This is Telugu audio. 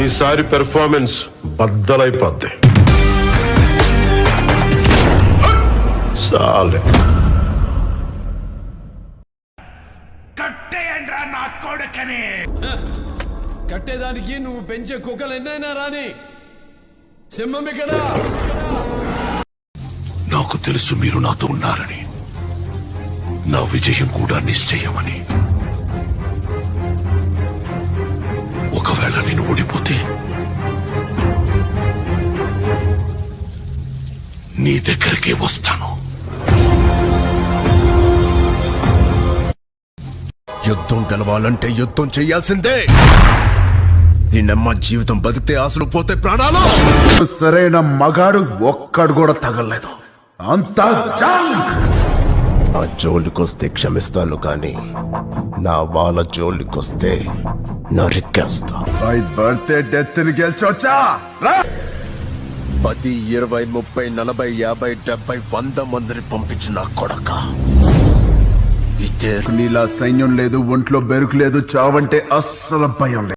ఈసారి పెర్ఫార్మెన్స్ బద్దలైపోద్ది. చాలే. కట్టేయండ్రా నా కొడుకని. కట్టేదానికి నువ్వు పెంచే కుక్కలు ఎన్నైనా రాని సింహం ఇక్కడ నాకు తెలుసు మీరు నాతో ఉన్నారని. నా విజయం కూడా నిశ్చయమని. ఒకవేళ నేను ఓడిపోతే నీ దగ్గరికే వస్తాను. యుద్ధం గెలవాలంటే యుద్ధం చేయాల్సిందే. దీన్నమ్మ జీవితం బతికితే ఆశలు పోతే ప్రాణాలు. సరైన మగాడు ఒక్కడు కూడా తగలలేదు. అంతా ఆ జోలికొస్తే క్షమిస్తాను కానీ నా వాళ్ళ జోలికొస్తే నరికేస్తా. బర్త్డే డెత్ని గెలిచొచ్చా? పది ఇరవై ముప్పై నలభై యాభై డెబ్బై వంద మందిని పంపించిన కొడక. ఇదే నీలా సైన్యం లేదు ఒంట్లో బెరుకు లేదు చావంటే అస్సలు భయం లేదు.